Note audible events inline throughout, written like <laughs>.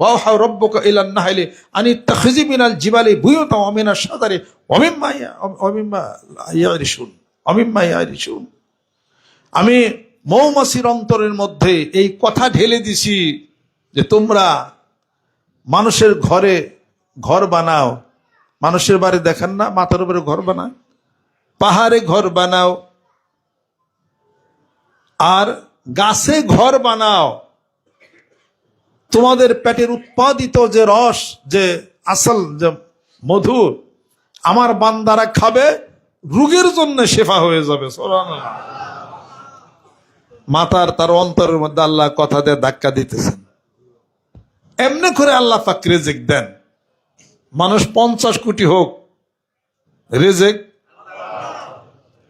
ওয়াহা রব্বকা ইলান নাহলি আনি তাখিজি মিনাল জিবালি বুয়ুতা ওয়া মিনাশ শাজারি ওয়া মিম্মা ইয়া- ওয়া ইয়ারিশুন ওয়া ইয়ারিশুন। আমি মৌমাছির অন্তরের মধ্যে এই কথা ঢেলে দিছি যে তোমরা মানুষের ঘরে ঘর বানাও। মানুষের বাড়ি দেখেন না, মাথার উপরে ঘর বানায় পাহাড়ে ঘর বানাও। আর গাছে ঘর বানাও। তোমাদের পেটের উৎপাদিত যে রস, যে আসল, যে মধু আমার বান্দারা খাবে, রোগের জন্য শেফা হয়ে যাবে। মাতার তার অন্তরের মধ্যে আল্লাহ কথা দিয়ে ধাক্কা দিতেছেন। এমনি করে আল্লাহ পাক রেজেক দেন। মানুষ পঞ্চাশ কোটি হোক, রেজেক।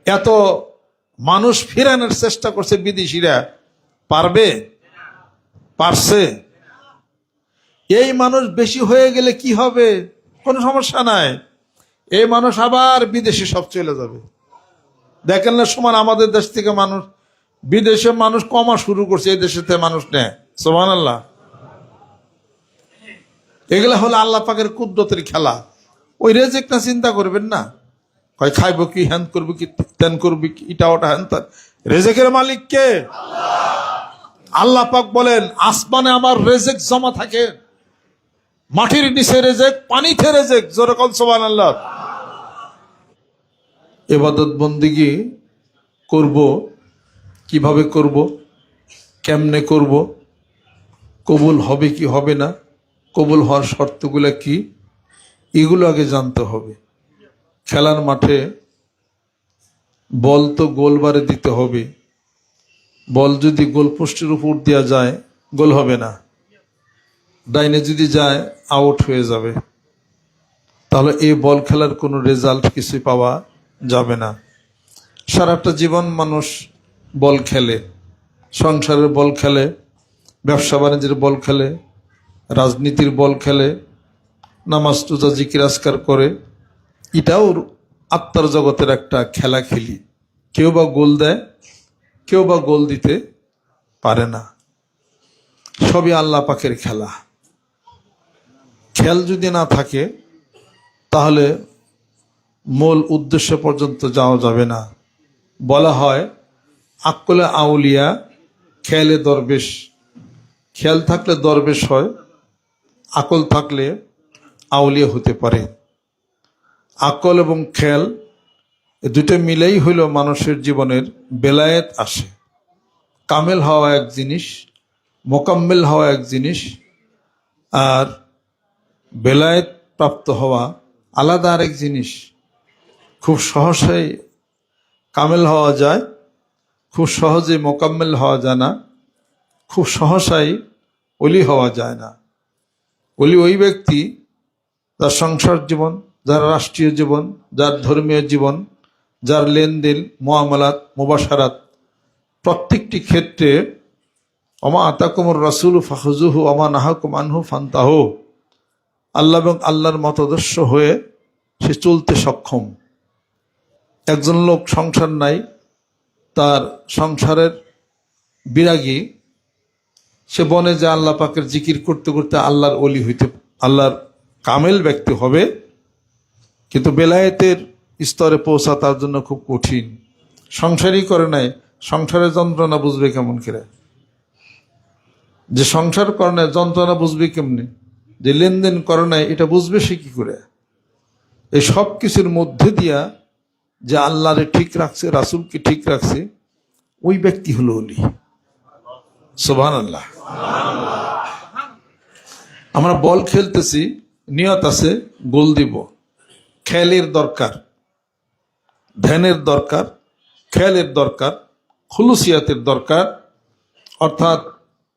এত মানুষ ফিরানোর চেষ্টা করছে বিদেশিরা। পারবে? পারছে? এই মানুষ বেশি হয়ে গেলে কি হবে? কোনো সমস্যা নাই। এই মানুষ আবার বিদেশে সব চলে যাবে। দেখেন না সমান, আমাদের দেশ থেকে মানুষ, বিদেশে মানুষ কমা শুরু করছে, এই দেশে মানুষ নেয় সোমান আল্লাহ এগুলা হলো আল্লাহ পাকের কুদ্রতের খেলা। ওই রেজেকটা চিন্তা করবেন না। কয়, খাইবো কি, হ্যান করব কি তেন করবি কি, ইটা ওটা, হ্যান ত্যান। রেজেকের মালিক কে? আল্লাহ পাক বলেন, আসমানে আমার রেজেক জমা থাকে। মাটির নিচে রেজেক, পানিতে রেজেক যেরকম সোবান আল্লাহ এবাদত বন্দিগি করব, কীভাবে করব, কেমনে করব, কবুল হবে কি হবে না, কবুল হওয়ার শর্তগুলো কি, এগুলো আগে জানতে হবে। খেলার মাঠে বল তো গোলবারে দিতে হবে। বল যদি গোল পোস্টের উপর দেওয়া যায়, গোল হবে না। ডাইনে যদি যায় আউট হয়ে যাবে। তাহলে এই বল খেলার কোনো রেজাল্ট কিছুই পাওয়া যাবে না। সারাটা জীবন মানুষ বল খেলে, সংসারের বল খেলে, ব্যবসা বাণিজ্যের বল খেলে, রাজনীতির বল খেলে, নামাজ টুজা জিকির আসকার করে। এটাও আত্মার জগতের একটা খেলা খেলি। কেউ বা গোল দেয়, কেউ বা গোল দিতে পারে না। সবই আল্লাহ পাকের খেলা। খেল যদি না থাকে, তাহলে মূল উদ্দেশ্য পর্যন্ত যাওয়া যাবে না। বলা হয়, আকলে আউলিয়া খেলে দরবেশ। খেয়াল থাকলে দরবেশ হয়, আকল থাকলে আউলিয়া হতে পারে। আকল এবং খেল দুটো মিলেই হইল মানুষের জীবনের বেলায়েত আসে। কামেল হওয়া এক জিনিস, মোকাম্মেল হওয়া এক জিনিস, আর বেলায়েত প্রাপ্ত হওয়া আলাদা আরেক জিনিস। খুব সহজেই কামেল হওয়া যায়, খুব সহজে মোকাম্মেল হওয়া যায় না, খুব সহসাই অলি হওয়া যায় না। অলি ওই ব্যক্তি, যার সংসার জীবন, যার রাষ্ট্রীয় জীবন, যার ধর্মীয় জীবন, যার লেনদেন, মোয়ামলাত মোবাসারাত প্রত্যেকটি ক্ষেত্রে, অমা আতাকুমর রাসুল ফাহজুহু অমা নাহাকুম আনহু ফান্তাহ। আল্লাহ এবং আল্লাহর মতদর্শ হয়ে সে চলতে সক্ষম। একজন লোক সংসার নাই, তার সংসারের বিরাগী। সে বনে যে আল্লাহ পাকের জিকির করতে করতে আল্লাহর অলি হইতে, আল্লাহর কামেল ব্যক্তি হবে, কিন্তু বেলায়েতের স্তরে পৌঁছা তার জন্য খুব কঠিন। সংসারই করে নাই, সংসারের যন্ত্রণা বুঝবে কেমন করে? যে সংসার করে নাই, যন্ত্রণা বুঝবে কেমনে? যে লেনদেন করে নাই, এটা বুঝবে সে কি করে? এই সব কিছুর মধ্যে দিয়া যে আল্লাহরে ঠিক রাখছে, রাসুলকে ঠিক রাখছে, ওই ব্যক্তি হলো অলি। সোভান আল্লাহ আমরা বল খেলতেছি, নিয়ত আছে, গোল দিব। খেলের দরকার, ধ্যানের দরকার, খেলের দরকার, খুলুসিয়াতের দরকার, অর্থাৎ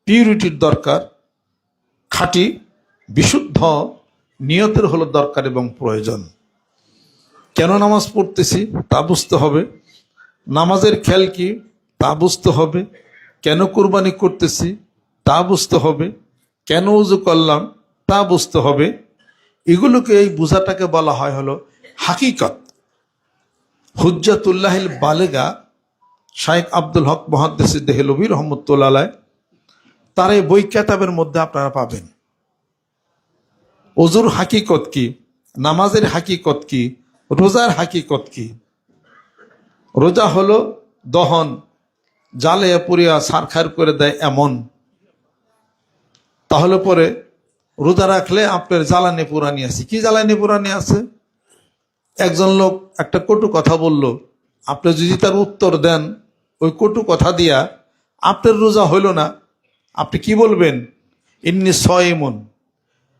পিউরিটির দরকার, খাঁটি বিশুদ্ধ নিয়তের হলো দরকার এবং প্রয়োজন। কেন নামাজ পড়তেছি? তা বুঝতে হবে। নামাজের খেয়াল কি? তা বুঝতে হবে। কেন কোরবানি করতেছি? তা বুঝতে হবে। কেন উজু করলাম? তা বুঝতে হবে। এগুলোকে এই বোঝাটাকে বলা হয় হলো হাকিকত। হুজ্জাতুল্লাহিল বালেগা শাইখ আব্দুল হক মহাদ্দেশ দেহলবী রহমতুল্লাহ তার এই বই কেতাবের মধ্যে আপনারা পাবেন। অজুর হাকিকত কি? নামাজের হাকিকত কি? রোজার হাকিকত কি? রোজা হলো দহন, জালে পুরিয়া সারখার করে দেয় এমন। তাহলে পরে রোজা রাখলে আপনার জ্বালানি পুরানি আছে। কি জ্বালানি পুরানি আছে? একজন লোক একটা কটু কথা বলল, আপনি যদি তার উত্তর দেন, ওই কটু কথা দিয়া আপনার রোজা হইল না, আপনি কি বলবেন? ইন্নি সয়মন।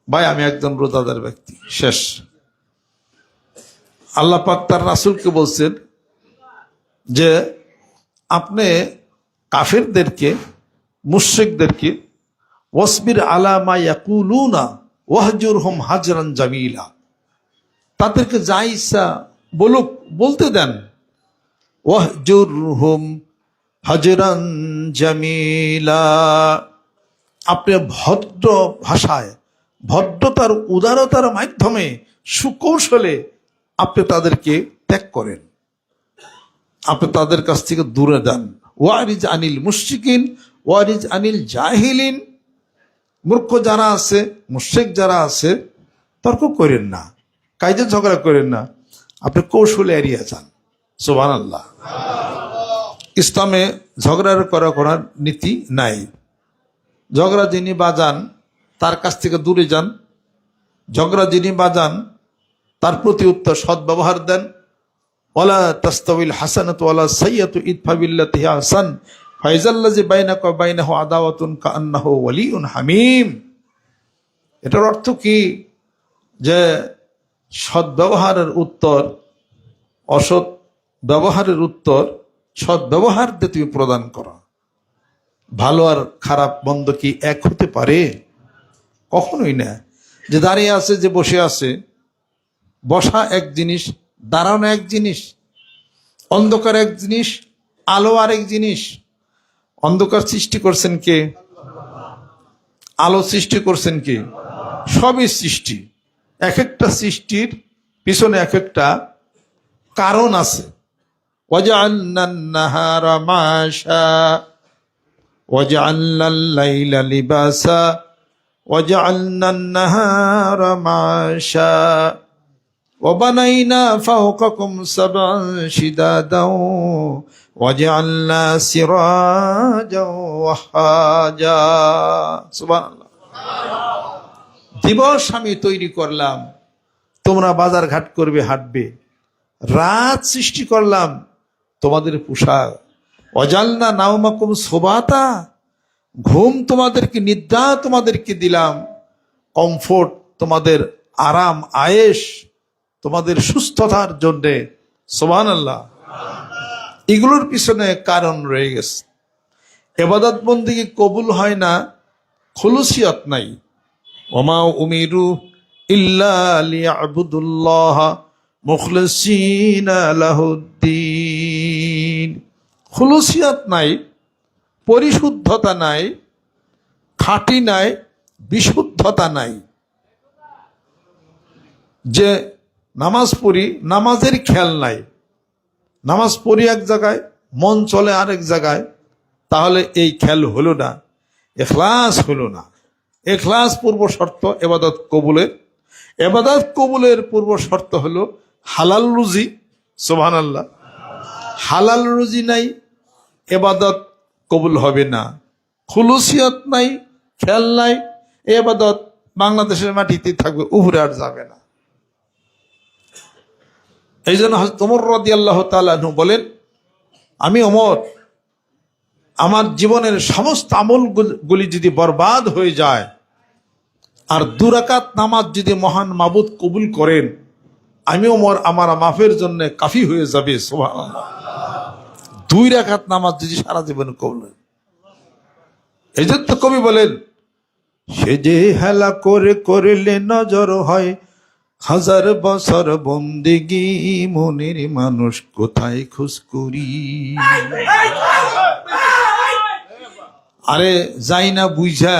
ভাই, আমি একজন রোজাদার ব্যক্তি, শেষ। আল্লাহ পাক তার রাসুলকে বলছেন যে, আপনি কাফেরদেরকে, মুশ্রিকদেরকে, ওয়াসবির আলামা ইয়াকুলুনা ওয়াহজুর হোম হাজরান জামিলা, তাদেরকে যা ইচ্ছা বলুক, বলতে দেন। ওয়াহজুর হোম হাজরান জামিলা, আপনি ভদ্র ভাষায় ভদ্রতার উদারতার মাধ্যমে সুকৌশলে আপনি তাদেরকে ত্যাগ করেন। আপনি তাদের কাছ থেকে দূরে দেন ওয়ারিজ আনিল মুশরিকিন, ওয়ারিজ আনিল জাহিলিন। মূর্খ যারা আছে, মুশ্রিক যারা আছে, তর্ক করেন না কাজে ঝগড়া করেন না। আপনি কৌশলে এড়িয়ে যান। সোবান আল্লাহ ইসলামে ঝগড়ার করা করার নীতি নাই। ঝগড়া যিনি বাজান তার কাছ থেকে দূরে যান, ঝগড়া যিনি বাজান, তার প্রতি উত্তর সদ্ব্যবহার দেন। ওলা তাস্তাবিল হাসানাত ওয়ালা সাইয়াতু ইদফা বিল্লাতি হিয়া আহসান। ফাইজাল্লাজি বাইনাকা ওয়া বাইনাহু আদাওয়াতুন কাআন্নাহু ওয়ালিউন হামিম। এটার অর্থ কি? যে সদ্ব্যবহারের উত্তর, অসৎ ব্যবহারের উত্তর সদ্ব্যবহার দিয়ে তুমি প্রদান করো। ভালো আর খারাপ মন্দ কি এক হতে পারে? কখনোই না। যে দাঁড়িয়ে আছে, যে বসে আছে, বসা এক জিনিস, দাঁড়ানো এক জিনিস, অন্ধকার এক জিনিস, আলো আর এক জিনিস। অন্ধকার সৃষ্টি করছেন কে? আলো সৃষ্টি করছেন কে? সবই সৃষ্টি। এক একটা সৃষ্টির পিছনে এক একটা কারণ আছে। ওয়াজা আল্লাহ লিবাসা وجعلنا الليل لباسا وجعلنا النهار معاشا وبنينا فوقكم سبعا شدادا وجعلنا سراجا وحاجا سبحان الله দিবস আমি তৈরি করলাম তোমরা বাজার ঘাট করবে হাঁটবে রাত সৃষ্টি করলাম তোমাদের পোশাক অজালনা নাওমাকুম সোবাতা ঘুম তোমাদেরকে, নিদ্রা তোমাদেরকে দিলাম, কমফোর্ট তোমাদের আরাম আয়েস তোমাদের সুস্থতার জন্যে সোবান আল্লাহ এগুলোর পিছনে কারণ রয়ে গেছে। এবাদত বন্দিকে কবুল হয় না, খলুসিয়ত নাই। ওমা উমিরু ইল্লা লিয়াবুদুল্লাহ মুখলসিনা খুলুসিয়াত নাই পরিশুদ্ধতা নাই, খাঁটি নাই, বিশুদ্ধতা নাই। যে নামাজ পড়ি, নামাজের খেয়াল নাই। নামাজ পড়ি এক জায়গায়, মন চলে আরেক জায়গায়, তাহলে এই খেয়াল হলো না, এখলাস হলো না। এখলাস পূর্ব শর্ত, এবাদত কবুলের। এবাদত কবুলের পূর্ব শর্ত হলো হালাল রুজি সোহান আল্লাহ হালাল রুজি নাই, এবাদত কবুল হবে না। খুলুসিয়ত নাই খেয়াল নাই, এ এবাদত বাংলাদেশের মাটিতে থাকবে, উহরে আর যাবে না। এই জন্য তোমর রদি আল্লাহ তালু বলেন, আমি অমর আমার জীবনের সমস্ত আমলগুলি যদি বরবাদ হয়ে যায়, আর দুরাকাত নামাজ যদি মহান মাবুদ কবুল করেন, আমি ওমর আমার মাফের জন্য কাফি হয়ে যাবে, সুবহানাল্লাহ। দুই রাকাত নামাজ যদি সারা জীবন কবুল এই জন্য কবি বলেন, সে যে হেলা করে করলে নজর হয়, হাজার বছর বন্দিগি মনের মানুষ কোথায় খোঁজ করি আরে যাই না বুঝা,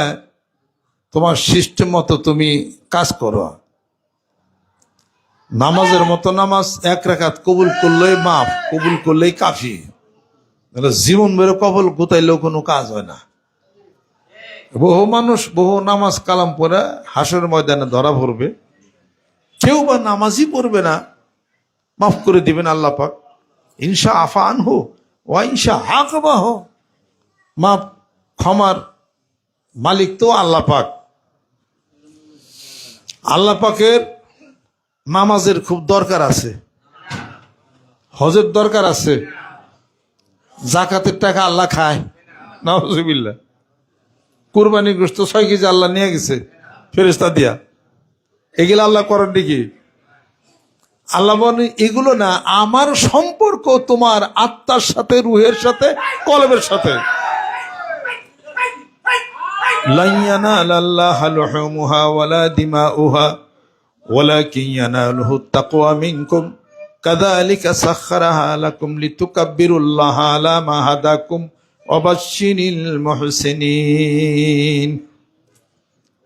তোমার সিস্টেম মতো তুমি কাজ করো। নামাজের মতো নামাজ এক রাখাত কবুল করলেই মাফ, কবুল করলেই কাফি। নাহলে জীবন বেরো কবল গোতাইলেও কোনো কাজ হয় না। বহু মানুষ বহু নামাজ কালাম পরে হাসর ময়দানে ধরা পড়বে। কেউ বা নামাজই পড়বে না। মাফ করে দিবেন আল্লাহ পাক। ইনশা আফান হো, ওয়া ইনশা হাকবা হো। মাফ, ক্ষমার মালিক তো আল্লাহ পাক। আল্লাহ পাকের নামাজের খুব দরকার আছে। হজের দরকার আছে। জাকাতের টাকা আল্লাহ খায়। নজবিল্লা কুরবানি গ্রস্ত ছয় কেজি আল্লাহ নিয়ে গেছে ফেরেস্তা দিয়া। এগুলো আল্লাহ করেন নাকি আল্লাহ এগুলো না, আমার সম্পর্ক তোমার আত্মার সাথে, রুহের সাথে, কলবের সাথে। লাইয়ানা লিতুকাব্বিরুল্লাহা আলা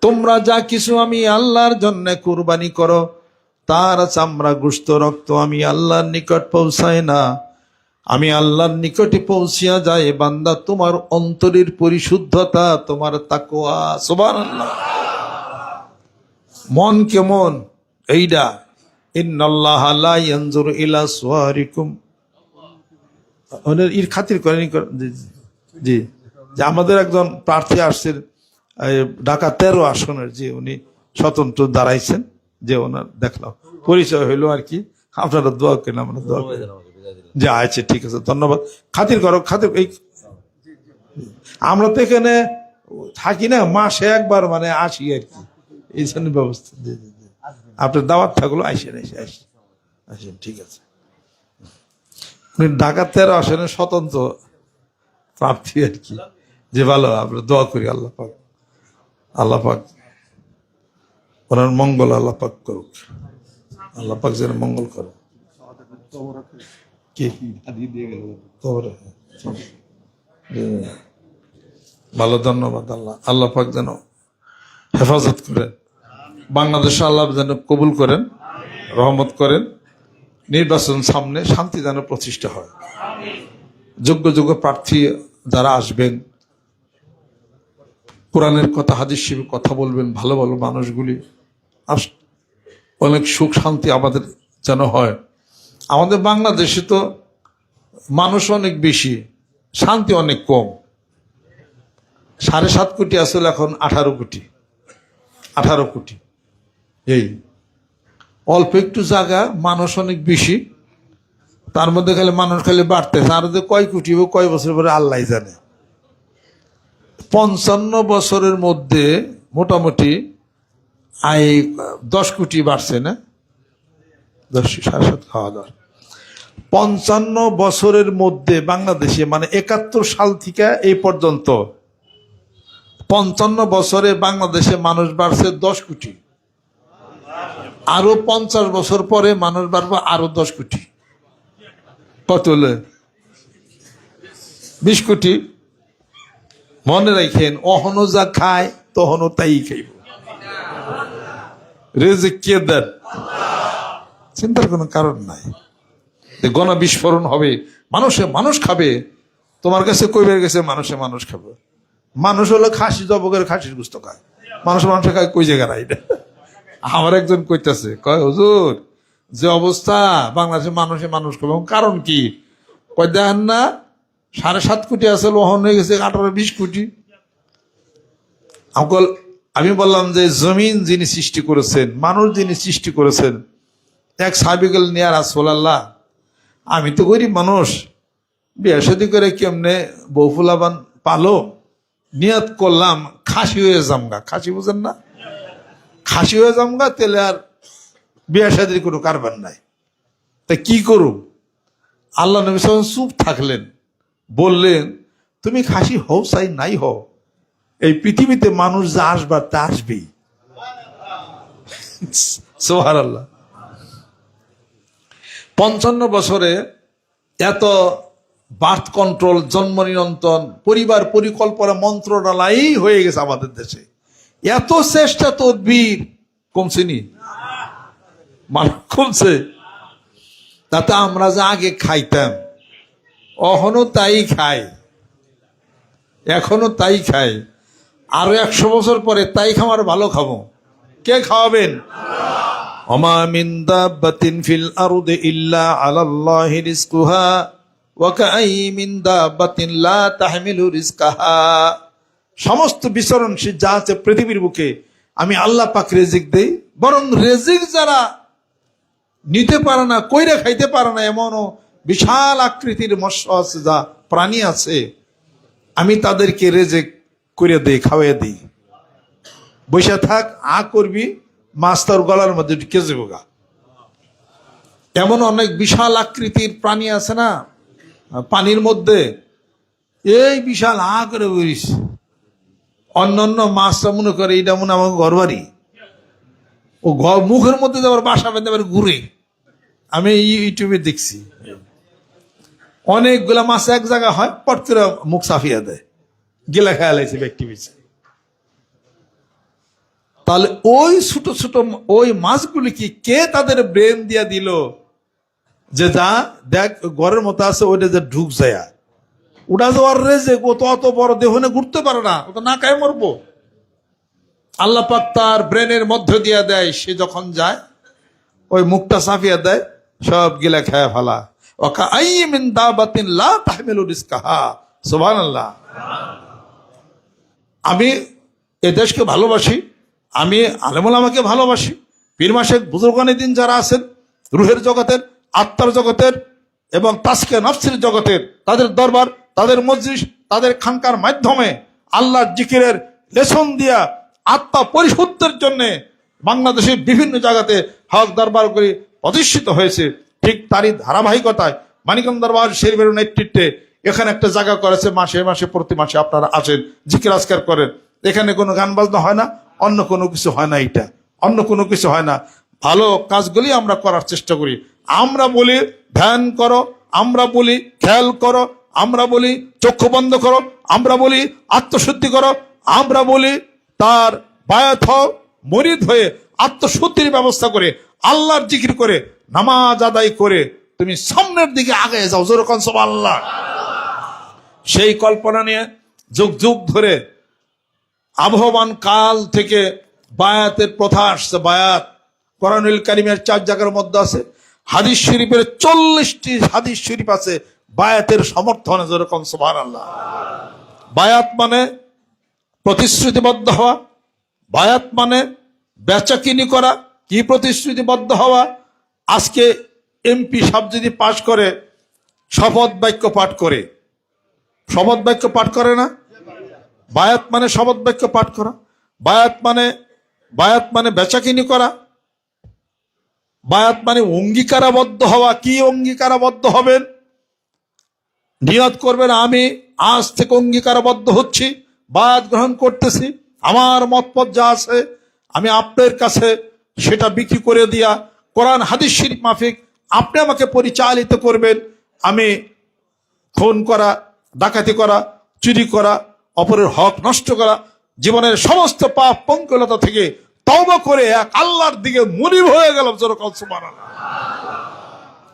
তোমরা যা কিছু আমি আল্লাহর জন্য কুরবানি করো, তার চামড়া, গুস্ত, রক্ত আমি আল্লাহর নিকট পৌঁছায় না। আমি আল্লাহর নিকটে পৌঁছিয়া যায়, বান্দা, তোমার অন্তরের পরিশুদ্ধতা, তোমার তাকোয়া সুবহানাল্লাহ। মন কেমন? ইয়ানজুরু ইলা খাতির করেন জি, যে আমাদের একজন প্রার্থী আসছেন ঢাকা তেরো আসনের যে উনি স্বতন্ত্র দাঁড়াইছেন যে ওনার দেখলাম। পরিচয় হইল আর কি। আপনারা দোয়া করেন আমরা দোয়া যে আছে ঠিক আছে ধন্যবাদ। খাতির করো খাতির এই আমরা তো এখানে থাকি না মাসে একবার মানে আসি আর কি। এই জন্য ব্যবস্থা আপনার দাওয়াত থাকল আইসেন এসে আসেন। আসেন, ঠিক আছে। উনি ঢাকা তেরো আসনে, স্বতন্ত্র প্রার্থী আর কি। যে ভালো আমরা দোয়া করি আল্লাহ পাক। ওনার মঙ্গল আল্লাহ পাক করুক। আল্লাহ পাক যেন মঙ্গল করে। কি? কবরে জি। ভালো, ধন্যবাদ আল্লাহ। আল্লাহ পাক যেন হেফাজত করেন বাংলাদেশে আল্লাহ যেন কবুল করেন, রহমত করেন, নির্বাচন সামনে শান্তি যেন প্রতিষ্ঠা হয়। যোগ্য যোগ্য প্রার্থী যারা আসবেন, কোরআনের কথা, হাদিস শিবের কথা বলবেন, ভালো ভালো মানুষগুলি, আস অনেক সুখ শান্তি আমাদের যেন হয়। আমাদের বাংলাদেশে তো মানুষ অনেক বেশি, শান্তি অনেক কম। সাড়ে সাত কোটি আসলে এখন আঠারো কোটি আঠারো কোটি। এই, অল্প একটু জায়গা, মানুষ অনেক বেশি। তার মধ্যে খালি মানুষ খালি বাড়তেছে। আর যে কয় কোটি কয় বছর পরে আল্লাহ জানে। পঞ্চান্ন বছরের মধ্যে মোটামুটি আই দশ কোটি বাড়ছে, না? দশ, সাড়ে সাত খাওয়া দাওয়া। পঞ্চান্ন বছরের মধ্যে বাংলাদেশে মানে একাত্তর সাল থেকে এই পর্যন্ত, পঞ্চান্ন বছরে বাংলাদেশে মানুষ বাড়ছে দশ কোটি। আরও পঞ্চাশ বছর পরে মানুষ বাড়বো আরও দশ কোটি। কত বিশ কোটি? মনে রাখেন, অহনো যা খায় তহনও তাই খাইব। চিন্তার কোনো কারণ নাই। গণ বিস্ফোরণ হবে, মানুষে মানুষ খাবে, তোমার কাছে কইবের গেছে, মানুষে মানুষ খাবে। মানুষ হলো খাসি, জবকের খাসির গুস্ত খায়। মানুষ মানুষে খায়, কই জায়গা নাই আমার একজন কইতাছে, কয়, হুজুর, যে অবস্থা, বাংলাদেশের মানুষে মানুষ এবং কারণ কি? কয়, দেখেন না, সাড়ে সাত কোটি আছে, লোহন হয়ে গেছে আঠারো বিশ কোটি। আমকল আমি বললাম যে, জমিন যিনি সৃষ্টি করেছেন, মানুষ যিনি সৃষ্টি করেছেন, এক সাবিকেল নিয়ার আসোলাল্লাহ আমি তো গরিব মানুষ, বিয়ে শাদি করে কেমনে বউফুলাবান পালো? নিয়ত করলাম, খাসি হয়ে জামগা খাসি বুঝেন না? খাসি হয়ে জামগা তেলে আর বিয়ে শাদির কোনো কারবার নাই। তা কি করুম? আল্লাহ নবী সাল্লাম চুপ থাকলেন, বললেন, তুমি খাসি হও চাই নাই হও। এই পৃথিবীতে মানুষ যা আসবার তা আসবেই। <laughs> সোহার আল্লাহ পঞ্চান্ন বছরে এত বার্থ কন্ট্রোল, জন্ম নিয়ন্ত্রণ, পরিবার পরিকল্পনা মন্ত্রণালয়ই হয়ে গেছে আমাদের দেশে। এত চেষ্টা তদবির। কমছেনি মানুষ কমছে। তাতে আমরা যে আগে খাইতাম, অহনো তাই খাই। এখনও তাই খাই। আরও একশো বছর পরে তাই খামার ভালো খাব। কে খাওয়াবেন? দাব্বাতিন ফিল আরদি ইল্লা আলাল্লাহি রিজকুহা, ওয়া কাআই মিন দাব্বাতিন লা তাহমিলু রিজকাহা। সমস্ত বিচরণশীল যা আছে পৃথিবীর বুকে, আমি আল্লাহ পাক রেজিক দেই। বরং রেজিক যারা নিতে পারে না, কইরা খাইতে পারে না, এমনও বিশাল আকৃতির মৎস্য আছে যা প্রাণী আছে, আমি তাদেরকে রেজেক করে দেই খাওয়াই দিই। বসে থাক, আ করবি মাছ তোর গলার মধ্যে ঢুকে যাব গা এমন অনেক বিশাল আকৃতির প্রাণী আছে না, পানির মধ্যে। এই বিশাল আ করে বলিস অন্য অন্য মাছটা মনে করে এটা মনে আমার ঘর বাড়ি ও মুখের মধ্যে যাবার বাসা বেঁধে আবার ঘুরে। আমি ইউটিউবে দেখছি। অনেকগুলা মাছ এক জায়গা হয়, পট করে মুখ সাফিয়া দেয়। গেলা খেয়াল আছে ব্যক্তি পিছিয়ে তাহলে ওই ছোট ছোট ওই মাছগুলি কি কে তাদের ব্রেন দিয়া দিল? যে যা দেখ, ঘরের মতো আছে, ওইটা যে ঢুক যায় ওটা যে ওর রেজে ও তো অত বড় দেহ নিয়ে ঘুরতে পারে না, ও তো না খায় মরবো। আল্লাহ পাক তার ব্রেনের মধ্য দিয়া দেয়, সে যখন যায়, ওই মুখটা সাফিয়া দেয়, সব গিলা খায় ফেলা। ওকা আই মিন দাবাতিন লা তাহমিলু রিজকাহা। সুবহানাল্লাহ। আমি এ দেশকে ভালোবাসি, আমি আলেমুল আমাকে ভালোবাসি, পীর মাসেক বুজুর্গানি দিন যারা আছেন, রুহের জগতের, আত্মার জগতের এবং তাসকে নফসির জগতের, তাদের দরবার তাদের মসজিদ তাদের খানকার মাধ্যমে আল্লাহর জিকিরের লেসন দিয়া আত্মা পরিশুদ্ধের জন্য বাংলাদেশের বিভিন্ন জায়গাতে হক দরবার করে প্রতিষ্ঠিত হয়েছে। ঠিক তারই ধারাবাহিকতায় মানিকম দরবার শরীফের নেতৃত্বে এখানে একটা জায়গা করেছে, মাসে মাসে, প্রতি মাসে আপনারা আসেন, জিকির আজকার করেন। এখানে কোনো গান বাজনা হয় না, অন্য কোনো কিছু হয় না এটা। অন্য কোনো কিছু হয় না। ভালো কাজগুলি আমরা করার চেষ্টা করি। আমরা বলি, ধ্যান করো, আমরা বলি, খেয়াল করো আমরা বলি চক্ষু বন্ধ করো, আমরা বলি আত্মশুদ্ধি করো, আমরা বলি তার বায়াত হও, মরিদ হয়ে আত্মশুদ্ধির ব্যবস্থা করে, আল্লাহর জিকির করে, নামাজ আদায় করে তুমি সামনের দিকে আগে যাও। যেরকম সব আল্লাহ সেই কল্পনা নিয়ে যুগ যুগ ধরে আবহমান কাল থেকে বায়াতের প্রথা আসছে। বায়াত কারিমের চার জায়গার মধ্যে আছে, হাদিস শরীফের চল্লিশটি হাদিস শরীফ আছে বায়াতের সমর্থনে যেরকম সোভান আল্লাহ বায়াত মানে প্রতিশ্রুতিবদ্ধ হওয়া, বায়াত মানে বেচাকিনি করা, কি প্রতিশ্রুতিবদ্ধ হওয়া? আজকে এমপি সব যদি পাশ করে, শপথ বাক্য পাঠ করে। শপথ বাক্য পাঠ করে না? বায়াত মানে শপথ বাক্য পাঠ করা। বায়াত মানে বায়াত মানে বেচাকিনি করা। বায়াত মানে অঙ্গীকারাবদ্ধ হওয়া। কি অঙ্গীকারাবদ্ধ হবেন? নিয়ত করবেন, আমি আজ থেকে অঙ্গীকারবদ্ধ হচ্ছি, বায়াত গ্রহণ করতেছি, আমার মতপথ যা আছে, আমি আপনার কাছে সেটা বিক্রি করে দিয়া কোরআন, হাদিস শরীফ মাফিক আপনি আমাকে পরিচালিত করবেন, আমি খুন করা, ডাকাতি করা, চুরি করা, অপরের হক নষ্ট করা, জীবনের সমস্ত পাপ পঙ্কলতা থেকে তওবা করে এক আল্লাহর দিকে মনিব হয়ে গেল যেরকম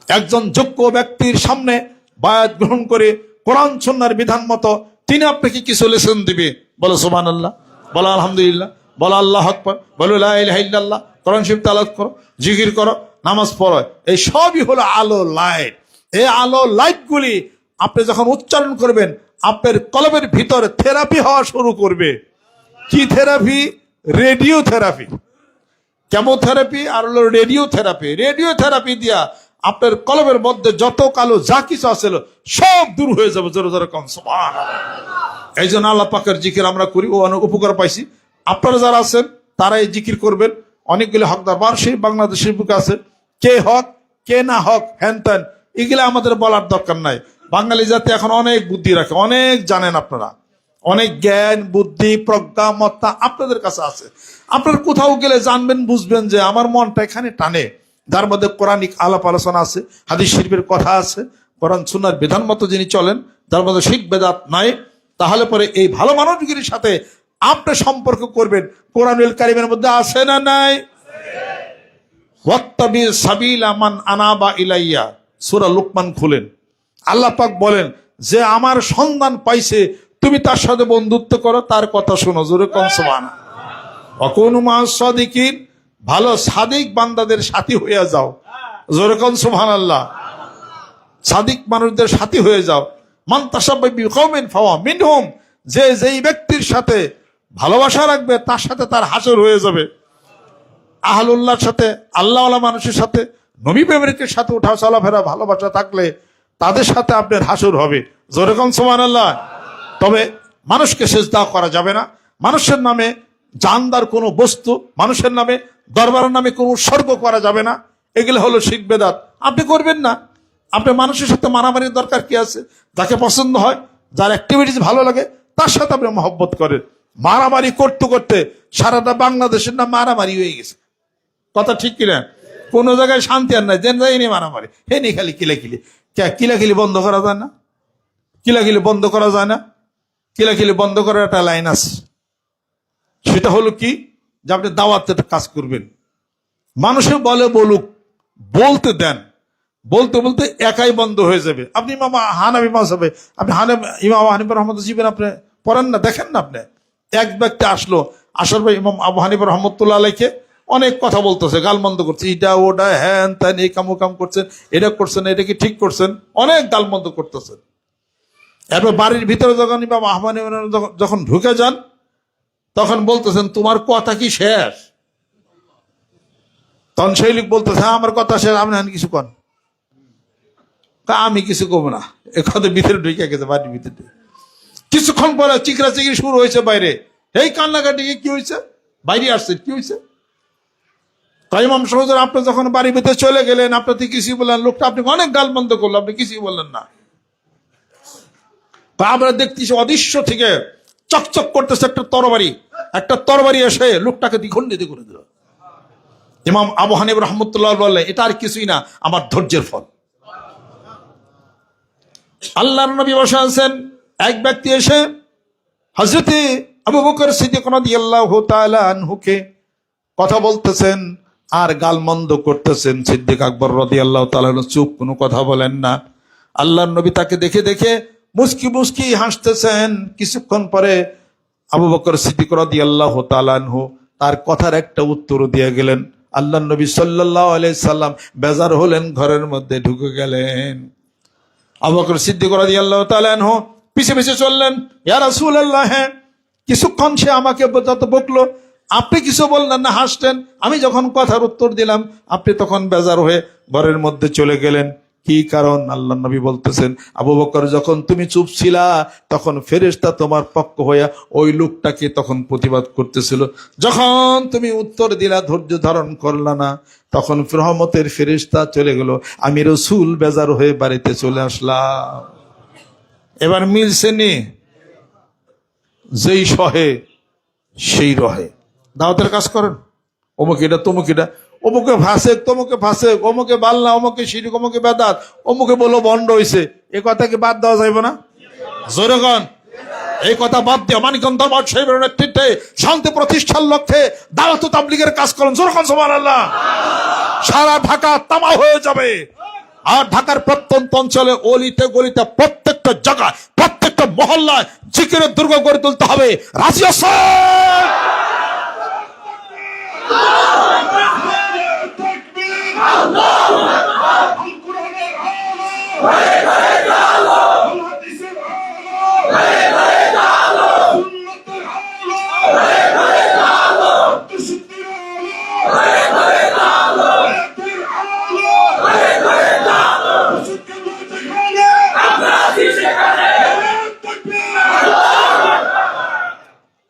একজন যোগ্য ব্যক্তির সামনে বায়াত গ্রহণ করে কোরআন সন্ন্যার বিধান মতো তিনি আপনাকে কিছু লেসন দিবে। বলো সুবান আল্লাহ বলো, আলহামদুলিল্লাহ। বলো, আল্লাহ আকবর। বলো লাইল্লাহ কোরআন শিব তালাত করো, জিকির করো, নামাজ পড়ো। এই সবই হলো আলো লাইট। এই আলো লাইটগুলি আপনি যখন উচ্চারণ করবেন, আপনার কলমের ভিতরে থেরাপি হওয়া শুরু করবে। কি থেরাপি? Radio therapy. কেমোথেরাপি আর হলো রেডিও থেরাপি। রেডিও থেরাপি দিয়া আপনার কলমের মধ্যে যত কালো যা কিছু আছিল সব দূর হয়ে যাবে, জোরে জোরে কম সমান এই জন্য আল্লাহ পাকের জিকির আমরা করি ও অনেক উপকার পাইছি। আপনারা যারা আছেন তারা এই জিকির করবেন। অনেকগুলি হকদার সেই বাংলাদেশের বুকে আছে। কে হক, কে না হক, হ্যান ত্যান, এগুলো আমাদের বলার দরকার নাই। বাঙালি জাতি এখন অনেক বুদ্ধি রাখে, অনেক জানেন আপনারা। অনেক জ্ঞান, বুদ্ধি, প্রজ্ঞা, মত্তা আপনাদের কাছে আছে। আপনার কোথাও গেলে জানবেন, বুঝবেন যে আমার মনটা এখানে টানে। যার মধ্যে কোরআনিক আলাপ আলোচনা আছে, হাদিস শিল্পের কথা আছে, কোরআন সুনার বিধান মতো যিনি চলেন যার মধ্যে শিখ, বেদাত নাই, তাহলে পরে এই ভালো মানুষগুলির সাথে আপনি সম্পর্ক করবেন, কোরআনুল কারিমের মধ্যে আছে না নাই? ওয়াত্তাবি সাবিলা আনাবা ইলাইয়া, সূরা লুকমান বলেন, যে আমার সন্ধান পাইছে, তুমি তার সাথে বন্ধুত্ব করো, তার কথা শোনো, জোরে কম ভালো সাদিক বান্দাদের সাথী হইয়া যাও। জোরে কম সুবহান আল্লাহ সাদিক মানুষদের সাথী হয়ে যাও। মান মিনহুম। যে যেই ব্যক্তির সাথে ভালোবাসা রাখবে, তার সাথে তার হাসর হয়ে যাবে। আহলুল্লাহর সাথে, আল্লাহওয়ালা মানুষের সাথে, নবী প্রেমিকের সাথে উঠা চলাফেরা ভালোবাসা থাকলে তাদের সাথে আপনার হাসুর হবে। যেরকম সমান আল্লাহ তবে মানুষকে সেজদা করা যাবে না। মানুষের নামে জানদার কোনো বস্তু, মানুষের নামে দরবারের নামে কোনো উৎসর্গ করা যাবে না। এগুলো হলো শিখ বেদাত। আপনি করবেন না। আপনি মানুষের সাথে মারামারির দরকার কি আছে? যাকে পছন্দ হয়, যার অ্যাক্টিভিটিস ভালো লাগে, তার সাথে আপনি মহব্বত করেন। মারামারি করতে করতে সারাটা বাংলাদেশের না মারামারি হয়ে গেছে। কথা ঠিক কিনা? কোনো জায়গায় শান্তি আর নাই। যেন যায়নি মারামারি। হে নি খালি কিলাকিলি। কিলাকিলি বন্ধ করা যায় না? কিলাকিলি বন্ধ করা যায় না? কিলাকিলি বন্ধ করার একটা লাইন আছে। সেটা হলো কি? যে আপনি দাওয়াতে কাজ করবেন। মানুষে বলে, বলুক, বলতে দেন। বলতে বলতে একাই বন্ধ হয়ে যাবে। আপনি ইমাম হানাবি মাসাবে আপনি হানাব ইমাম হানিফ রহমদ জীবেন আপনি পড়েন না, দেখেন না আপনি। এক ব্যক্তি আসলো, আসার পর ইমাম আবু হানিফ রহমতুল্লাহ আলাইকে অনেক কথা বলতেছে, গালমন্দ করছে। এটা ওটা, হ্যান, ত্যান, এই কামু কাম করছেন, এটা করছেন, এটা কি ঠিক করছেন? অনেক গালমন্দ করতেছেন। এরপর বাড়ির ভিতরে যখন ইমাম আহমানি যখন ঢুকে যান তখন বলতেছেন তোমার কথা কি শেষ? তখন সেই লোক বলতেছে "হ্যাঁ, আমার কথা শেষ আপনি কিছু কন। আমি কিছু কব না। এ কথা ভিতরে ঢুকে গেছে বাড়ির ভিতরে। কিছুক্ষণ পরে চিকরা চিকরি শুরু হয়েছে বাইরে। এই কান্নাকাটি কি হয়েছে? বাইরে আসছে কি হয়েছে? তাই ইমাম সহজের আপনি যখন বাড়ির ভিতরে চলে গেলেন আপনি তো কিছুই বললেন লোকটা আপনি অনেক গাল বন্ধ করল আপনি কিছুই বললেন না। তা আমরা দেখতেছি অদৃশ্য থেকে চকচক করতেছে একটা তরবারি। একটা তরবারি এসে লোকটাকে দ্বিখণ্ডিত করে দিল। ইমাম আবু হানিব রহমতুল্লাহ বললেন, এটা আর কিছুই না, আমার ধৈর্যের ফল। আল্লাহর নবী বসে আছেন, এক ব্যক্তি এসে হজরতে আবু বকর সিদ্দিক রাদিয়াল্লাহু তাআলা আনহুকে কথা বলতেছেন, আর গালমন্দ করতেছেন। সিদ্দিক আকবর তাআলা আনহু চুপ, কোনো কথা বলেন না। আল্লাহর নবী তাকে দেখে দেখে মুস্কি মুস্কি হাসতেছেন। কিছুক্ষণ পরে আবু বকর সিদ্দিক রাদিয়াল্লাহু তাআলা আনহু তার কথার একটা উত্তর দিয়ে গেলেন। আল্লাহ নবী আলাইহি সাল্লাম বেজার হলেন, ঘরের মধ্যে ঢুকে গেলেন। আবু বকর সিদ্দিক রাদিয়াল্লাহু তাআলা আনহু পিছে পিছে চললেন, ইয়া রাসূলুল্লাহ হ্যাঁ কিছুক্ষণ সে আমাকে যত বকলো, আপনি কিছু বললেন না হাসতেন আমি যখন কথার উত্তর দিলাম, আপনি তখন বেজার হয়ে ঘরের মধ্যে চলে গেলেন। কি কারণ আল্লাহ নবী বলতেছেন, আবু বকর, যখন তুমি চুপ ছিলা, তখন ফেরেশতা তোমার পক্ষ হইয়া ওই লোকটাকে তখন প্রতিবাদ করতেছিল। যখন তুমি উত্তর দিলা, ধৈর্য ধারণ করলা না, তখন রহমতের ফেরেশতা চলে গেল। আমি রসুল বেজার হয়ে বাড়িতে চলে আসলাম। এবার মিলছে নি? যেই সহে, সেই রহে। দাওয়াতের কাজ করেন। অমুক এটা, তমুক এটা। অমুকে ফাঁসে তমুকে ফাঁসে অমুকে বাল্লা অমুকে শিরিক, অমুকে বেদাত, অমুকে বলো বন্ড হইছে। এ কথা কি বাদ দেওয়া যাইব না? জোরগণ এই কথা বাদ দিয়ে মানিকগঞ্জ দরবার সাহেবের নেতৃত্বে শান্তি প্রতিষ্ঠার লক্ষ্যে দাওয়াত তাবলিগের কাজ করেন। জোরগণ সমান আল্লাহ সারা ঢাকা তামা হয়ে যাবে। আর ঢাকার প্রত্যন্ত অঞ্চলে অলিতে গলিতে প্রত্যেকটা জায়গায়, প্রত্যেকটা মহল্লায় জিকিরের দুর্গ গড়ে তুলতে হবে। রাজি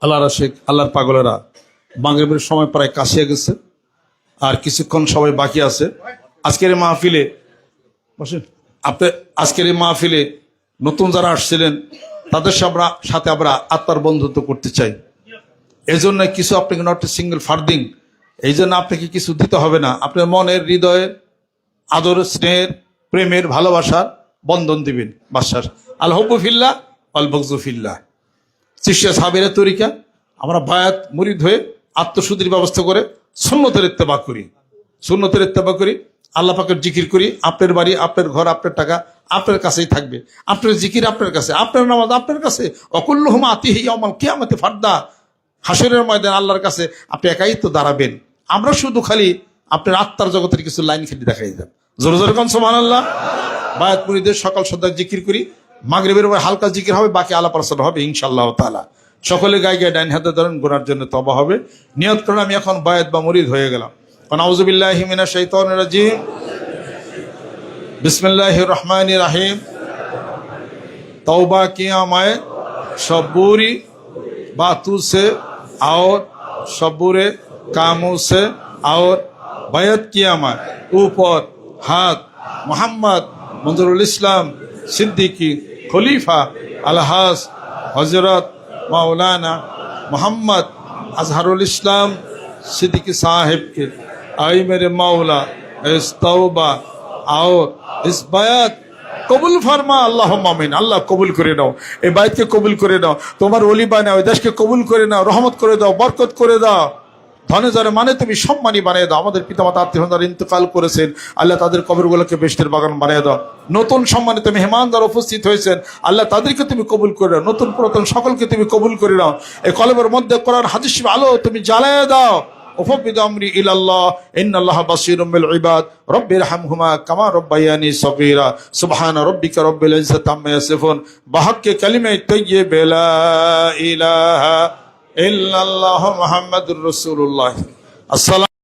আল্লাহ রাশেক আল্লাহর পাগলেরা বাংলাদেশের সময় প্রায় কাশিয়া গেছে। আর কিছুক্ষণ সবাই বাকি আছে। আজকের এই মাহফিলে বসেন। আপনি আজকের এই মাহফিলে নতুন যারা আসছিলেন তাদের আমরা সাথে আমরা আত্মার বন্ধুত্ব করতে চাই। এই জন্য কিছু আপনাকে নট সিঙ্গেল ফার্দিং এই জন্য আপনাকে কিছু দিতে হবে না। আপনার মনের হৃদয়ের আদর স্নেহের প্রেমের ভালোবাসার বন্ধন দিবেন বাসার আল হব্বুফিল্লা আল বকজুফিল্লা শিষ্য সাবিরের তরিকা। আমরা বায়াত মুরিদ হয়ে আত্মশুদ্ধির ব্যবস্থা করে সুন্নতের ইত্তেবা করি। সুন্নতের ইত্তেবা করি, আল্লাহ পাকের জিকির করি, আপনার বাড়ি, আপনার ঘর, আপনার টাকা আপনার কাছেই থাকবে। আপনার জিকির আপনার কাছে, আপনার নামাজ আপনার কাছে। অকুল্লহম আতিহি অমল কিয়ামতে ফার্দা। হাসরের ময়দান আল্লাহর কাছে আপনি একাই তো দাঁড়াবেন। আমরা শুধু খালি আপনার আত্মার জগতের কিছু লাইন খেলি দেখাই দেন জোরে জোরে কন সোমান আল্লাহ বায়াত মুরিদের সকাল সন্ধ্যা জিকির করি, মাগরিবের হালকা জিকির হবে, বাকি আলাপ আলোচনা হবে ইনশাল্লাহ তাআলা। সকলে গায়ে গায়ে ডাইন হাতে ধরেন গোনার জন্য তবা হবে নিয়ত করেন আমি এখন বায়াত বা মুরিদ হয়ে গেলাম নাউজুবিল্লাহি মিনাশ শাইতানির রাজিম বিসমিল্লাহির রহমানির রহিম तौबा किया मैं शबूरी बातों से और शबूरे कामों से और बैत किया मैं ऊपर हाथ मोहम्मद मंजरुल इस्लाम सिद्दीकी खलीफा अलहास हजरत মাওলানা মোহাম্মদ আজহারুল ইসলাম সিদ্দিকি সাহেবকে আই মেরে মাওলা এস আও ইস বায়াত, কবুল ফার্মা আল্লাহ মামিন আল্লাহ কবুল করে নাও, এই বাইতকে কবুল করে নাও। তোমার অলি বানাও দেশকে কবুল করে নাও, রহমত করে দাও, বরকত করে দাও। ধনে মানে তুমি সম্মানী বানিয়ে দাও। আমাদের পিতামাতা আত্মীয়ার ইন্তকাল করেছেন। আল্লাহ তাদের কবরগুলোকে বেস্টের বাগান বানিয়ে দাও। নতুন সম্মানে তুমি হেমানদার উপস্থিত হয়েছেন। আল্লাহ তাদেরকে তুমি কবুল করে দাও নতুন পুরাতন সকলকে তুমি কবুল করে নাও। এই কলমের মধ্যে করার হাদিস আলো তুমি জ্বালায় দাও। উপবিদ ইলাল্লাহ। কামা সুবহান রব্বিকা রব্বিল ইজ্জাতি আম্মা ইয়াসিফুন। বাহাক্কি ইলাহা ইল্লাল্লাহ মোহাম্মদুর রসুল্লাহ আসসালাম